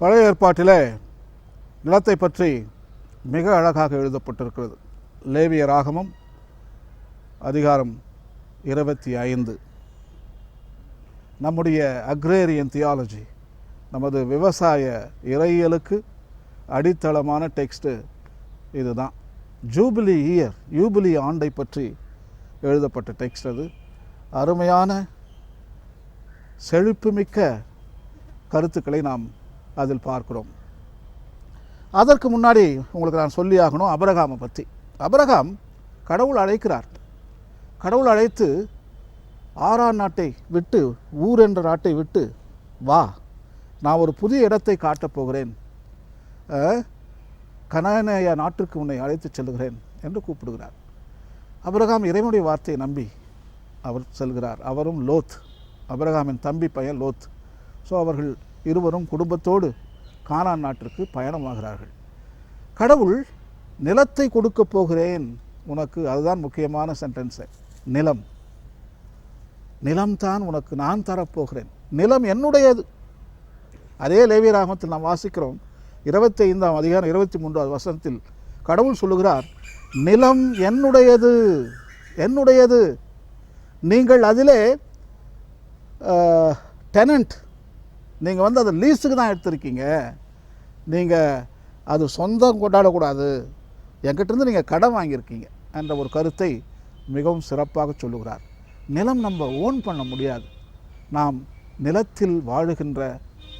பழைய ஏற்பாட்டிலே நிலத்தை பற்றி மிக அழகாக எழுதப்பட்டிருக்கிறது. லேவிய ராகமம் அதிகாரம் இருபத்தி ஐந்து. நம்முடைய அக்ரேரியன் தியாலஜி நமது விவசாய இறையியலுக்கு அடித்தளமான டெக்ஸ்ட்டு இதுதான். ஜூபிலி இயர் யூபிலி ஆண்டை பற்றி எழுதப்பட்ட டெக்ஸ்ட் அது. அருமையான செழிப்புமிக்க கருத்துக்களை நாம் அதில் பார்க்கிறோம். அதற்கு முன்னாடி உங்களுக்கு நான் சொல்லி ஆகணும் அபரகாமை பற்றி அபரகாம் கடவுள் அழைக்கிறார். கடவுள் அழைத்து ஆறாம் நாட்டை விட்டு ஊர் என்ற நாட்டை விட்டு வா நான் ஒரு புதிய இடத்தை காட்டப் போகிறேன். கனானேய நாட்டிற்கு உன்னை அழைத்துச் செல்கிறேன் என்று கூப்பிடுகிறார். அபரகாம் இறைவனுடைய வார்த்தையை நம்பி அவர் செல்கிறார். அவரும் லோத் அபரகாமின் தம்பி பையன் லோத். ஸோ அவர்கள் இருவரும் குடும்பத்தோடு கானான் நாட்டிற்கு பயணமாகிறார்கள். கடவுள் நிலத்தை கொடுக்கப் போகிறேன். உனக்கு அதுதான் முக்கியமான சென்டென்ஸு நிலம். நிலம்தான் உனக்கு நான் தரப்போகிறேன் நிலம் என்னுடையது. அதே லேவிய ராமத்தில் நாம் வாசிக்கிறோம் இருபத்தி ஐந்தாம் அதிகாரம் இருபத்தி மூன்றாவது வசனத்தில் கடவுள் சொல்லுகிறார் நிலம் என்னுடையது. என்னுடையது. நீங்கள் அதிலே டெனண்ட் நீங்கள் வந்து அதை லீஸுக்கு தான் எடுத்திருக்கீங்க. நீங்கள் அது சொந்தம் கொண்டாடக்கூடாது. என்கிட்டருந்து நீங்கள் கடன் வாங்கியிருக்கீங்க என்ற ஒரு கருத்தை மிகவும் சிறப்பாக சொல்லுகிறார். நிலம் நம்ம ஓன் பண்ண முடியாது. நாம் நிலத்தில் வாழுகின்ற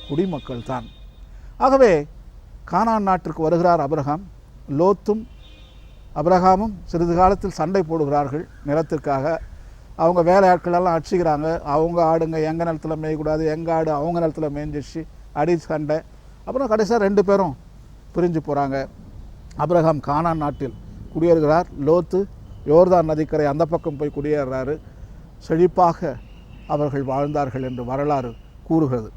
குடிமக்கள் தான். ஆகவே கானான் நாட்டிற்கு வருகிறார் அபிரகாம் லோத்தும் அபிரகாமும் சிறிது காலத்தில் சண்டை போடுகிறார்கள் நிலத்திற்காக. அவங்க வேலை ஆட்களெல்லாம் அடிச்சுக்கிறாங்க. அவங்க ஆடுங்க எங்கள் நிலத்தில் மேயக்கூடாது எங்கள் ஆடு அவங்க நிலத்தில் மேய்ஞ்சிச்சு அடி சண்டை. அப்புறம் கடைசியாக ரெண்டு பேரும் பிரிஞ்சு போகிறாங்க அப்ரஹாம் கானான் நாட்டில் குடியேறுகிறார். லோத்து யோர்தான் நதிக்கரை அந்த பக்கம் போய் குடியேறுறாரு செழிப்பாக அவர்கள் வாழ்ந்தார்கள் என்று வரலாறு கூறுகிறது.